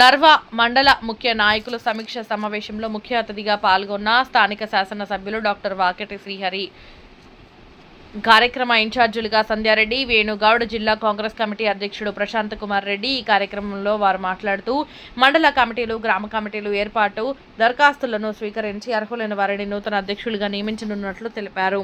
నర్వా మండల ముఖ్య నాయకుల సమీక్ష సమావేశంలో ముఖ్య అతిథిగా పాల్గొన్న స్థానిక శాసనసభ్యులు డాక్టర్ వాకెటి శ్రీహరి. కార్యక్రమ ఇన్ఛార్జీలుగా సంధ్యారెడ్డి వేణుగౌడ్ జిల్లా కాంగ్రెస్ కమిటీ అధ్యక్షుడు ప్రశాంత్ కుమార్ రెడ్డి ఈ కార్యక్రమంలో వారు మాట్లాడుతూ మండల కమిటీలు గ్రామ కమిటీలు ఏర్పాటు దరఖాస్తులను స్వీకరించి అర్హులైన వారిని నూతన అధ్యక్షులుగా నియమించనున్నట్లు తెలిపారు.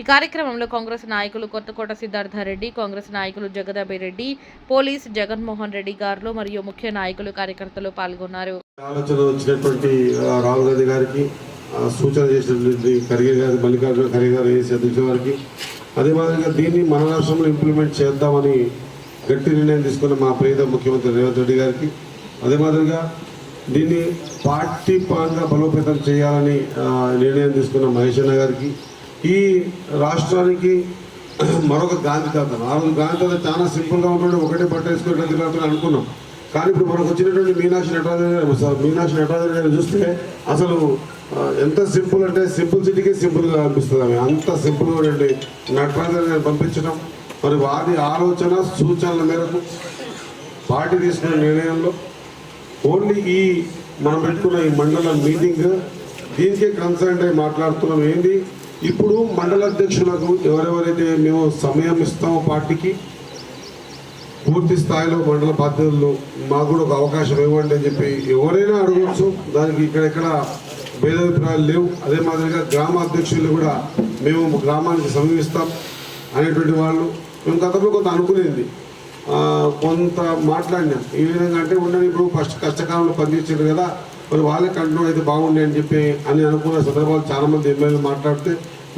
ఈ కార్యక్రమంలో కాంగ్రెస్ నాయకులు కొత్తకోట సిద్ధార్థారెడ్డి కాంగ్రెస్ నాయకులు జగదాభిరెడ్డి పోలీస్ జగన్మోహన్ రెడ్డి గారు మరియు ముఖ్య నాయకులు కార్యకర్తలు పాల్గొన్నారు. ఆలోచన వచ్చినటువంటి రాహుల్ గాంధీ గారికి సూచన చేసినటువంటి ఖర్గే గారు మల్లికార్జున ఖర్గే గారు వేసే అధ్యక్షుల వారికి. అదే మాదిరిగా దీన్ని మన రాష్ట్రంలో ఇంప్లిమెంట్ చేద్దామని గట్టి నిర్ణయం తీసుకున్న మా ప్రియత ముఖ్యమంత్రి రేవంత్ రెడ్డి గారికి. అదే మాదిరిగా దీన్ని పార్టీ పరంగా బలోపేతం చేయాలని నిర్ణయం తీసుకున్న మహేష్ అన్న గారికి. ఈ రాష్ట్రానికి మరొక గాంధీ తాత ఆ రోజు గాంధీ తాత చాలా సింపుల్గా ఉన్నాడు ఒకటే బట్ట అనుకున్నాం. కానీ ఇప్పుడు మనకు వచ్చినటువంటి మీనాక్షి నటరాజన్ గారు సార్ మీనాక్షి నటరాజన్ గారు చూస్తే అసలు ఎంత సింపుల్ అంటే సింపుల్ సిటీకి సింపుల్గా అనిపిస్తుంది ఆమె. అంత సింపుల్గా ఉండండి నటరాజన్ గారిని పంపించడం మరి వారి ఆలోచన సూచనల మేరకు పార్టీ తీసుకున్న నిర్ణయంలో ఓన్లీ ఈ మనం పెట్టుకున్న ఈ మండల మీటింగ్ దీనికే కన్సర్న్ అయి మాట్లాడుతున్నాం. ఏంటి ఇప్పుడు మండల అధ్యక్షులకు ఎవరెవరైతే మేము సమయం ఇస్తామో పార్టీకి పూర్తి స్థాయిలో మండల బాధ్యతలు మాకు కూడా ఒక అవకాశం ఇవ్వండి అని చెప్పి ఎవరైనా అడగవచ్చు దానికి ఇక్కడెక్కడ భేదాభిప్రాయాలు లేవు. అదే మాదిరిగా గ్రామ అధ్యక్షులు కూడా మేము గ్రామానికి సమీపిస్తాం అనేటువంటి వాళ్ళు. మేము గతంలో కొంత అనుకునేది. కొంత మాట్లాడినాం. ఈ విధంగా అంటే ఉండని ఇప్పుడు ఫస్ట్ కష్టకాలంలో పనిచేసారు కదా మరి వాళ్ళే కంట్రోల్ అయితే బాగుండే అని చెప్పి అని అనుకున్న సందర్భాలు చాలా మంది ఎమ్మెల్యేలు మాట్లాడితే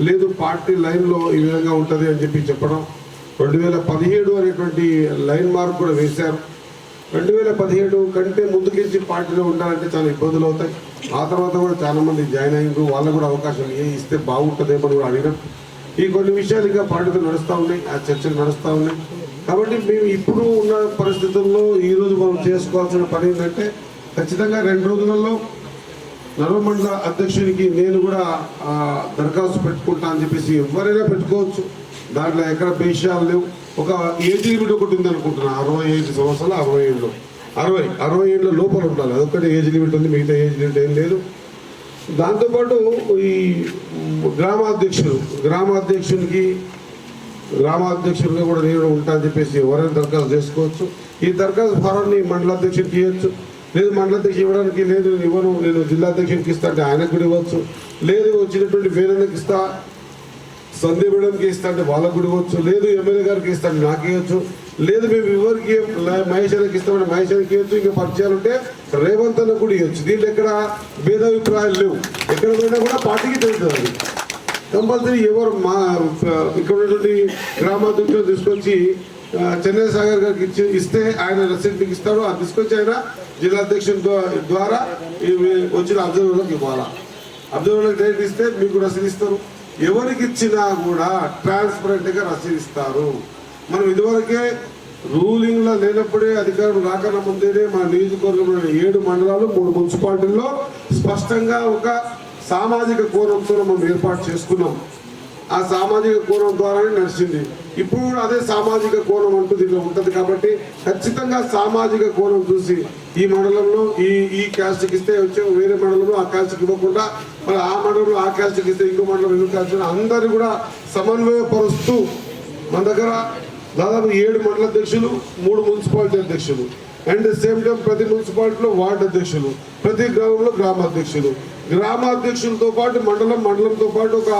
లేదు పార్టీ లైన్లో ఈ విధంగా ఉంటుంది అని చెప్పి చెప్పడం రెండు వేల పదిహేడు అనేటువంటి లైన్ మార్క్ కూడా వేశారు. రెండు వేల పదిహేడు కంటే ముందుకేసి పార్టీలో ఉండాలంటే చాలా ఇబ్బందులు అవుతాయి. ఆ తర్వాత కూడా చాలామంది జాయిన్ అయ్యారు. వాళ్ళకు కూడా అవకాశం ఏ ఇస్తే బాగుంటుందేమో కూడా అడిగినాం. ఈ కొన్ని విషయాలు ఇంకా పార్టీతో నడుస్తూ ఉన్నాయి. ఆ చర్చలు నడుస్తూ ఉన్నాయి. కాబట్టి మేము ఇప్పుడు ఉన్న పరిస్థితుల్లో ఈ రోజు మనం చేసుకోవాల్సిన పని ఏంటంటే ఖచ్చితంగా రెండు రోజులలో నర్వమండల అధ్యక్షునికి నేను కూడా దరఖాస్తు పెట్టుకుంటా అని చెప్పేసి ఎవరైనా పెట్టుకోవచ్చు. దాంట్లో ఎక్కడ భేషాలు లేవు. ఒక ఏజ్ లిమిట్ ఒకటి ఉంది అనుకుంటున్నాను అరవై ఐదు సంవత్సరాలు అరవై ఏళ్ళు అరవై అరవై ఏళ్ళ లోపల ఉండాలి. అదొక్కటి ఏజ్ లిమిట్ ఉంది మిగతా ఏజ్ లిమిట్ ఏం లేదు. దాంతోపాటు ఈ గ్రామాధ్యక్షులు గ్రామాధ్యక్షునికి గ్రామాధ్యక్షుడిగా కూడా నేను ఉంటా అని చెప్పేసి ఎవరైనా దరఖాస్తు చేసుకోవచ్చు. ఈ దరఖాస్తు ఫారాన్ని మండల అధ్యక్షుడికి ఇవ్వచ్చు. లేదు మండల అధ్యక్షుడు ఇవ్వడానికి లేదు ఇవ్వను నేను జిల్లా అధ్యక్షుడికి ఇస్తా అంటే ఆయనకు కూడా ఇవ్వచ్చు. లేదు వచ్చినటువంటి వేరేకి ఇస్తా. సంధ్య మేడంకి ఇస్తా అంటే వాళ్ళకు కూడా ఇవ్వచ్చు లేదు ఎమ్మెల్యే గారికి ఇస్తాను నాకు ఇవ్వచ్చు లేదు మేము ఎవరికి మహేశ్వరికి ఇస్తామని ఇస్తామంటే మహేష్ ఇవ్వచ్చు ఇంకా పరిచయాలు ఉంటే రేవంత్ అన్న కూడా ఇవ్వచ్చు దీంట్లో ఎక్కడ భేదాభిప్రాయాలు లేవు. ఎక్కడ పోయినా కూడా పార్టీకి తెలుస్తుంది అది. కంపల్సరీ ఎవరు మా ఇక్కడ ఉన్నటువంటి గ్రామాధ్యక్షులు తీసుకొచ్చి చెన్నై సాగర్ గారికి ఇచ్చి ఇస్తే ఆయన రసీద్ మీకు ఇస్తాడు. అది తీసుకొచ్చి ఆయన జిల్లా అధ్యక్షుని ద్వారా వచ్చిన అబ్జర్వర్లకు ఇవ్వాలా. అబ్జర్వర్లకు డైరెక్ట్ ఇస్తే మీకు రసీదు ఇస్తారు. ఎవరికి ఇచ్చినా కూడా ట్రాన్స్పరెంట్గా ఇస్తారు మనం ఇదివరకే రూలింగ్లో లేనప్పుడే అధికారం రాకన ముందేనే మన నియోజకవర్గంలో ఏడు మండలాలు మూడు మున్సిపాలిటీల్లో స్పష్టంగా ఒక సామాజిక కోణంతో మనం ఏర్పాటు చేసుకున్నాం. ఆ సామాజిక కోణం ద్వారానే నడిచింది. ఇప్పుడు కూడా అదే సామాజిక కోణం అంటూ దీంట్లో ఉంటుంది కాబట్టి ఖచ్చితంగా సామాజిక కోణం చూసి ఈ మండలంలో ఈ ఈ క్యాస్ట్కి ఇస్తే వచ్చే వేరే మండలంలో ఆ క్యాస్ట్కి ఇవ్వకుండా మరి ఆ మండలంలో ఆ క్యాస్ట్కి ఇస్తే ఇంకో మండలం ఎందుకు క్యాస్ట్ అందరు కూడా సమన్వయపరుస్తూ మన దగ్గర దాదాపు ఏడు మండల అధ్యక్షులు మూడు మున్సిపాలిటీ అధ్యక్షులు. అండ్ సేమ్ టైం ప్రతి మున్సిపాలిటీలో వార్డు అధ్యక్షులు ప్రతి గ్రామంలో గ్రామ అధ్యక్షులు. గ్రామ అధ్యక్షులతో పాటు మండలం మండలంతో పాటు ఒక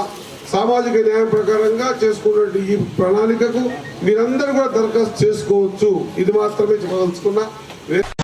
సామాజిక న్యాయం ప్రకారంగా చేసుకున్నట్టు ఈ ప్రణాళికకు మీరందరూ కూడా దరఖాస్తు చేసుకోవచ్చు. ఇది మాత్రమే చెప్పదలుచుకున్నా. వే-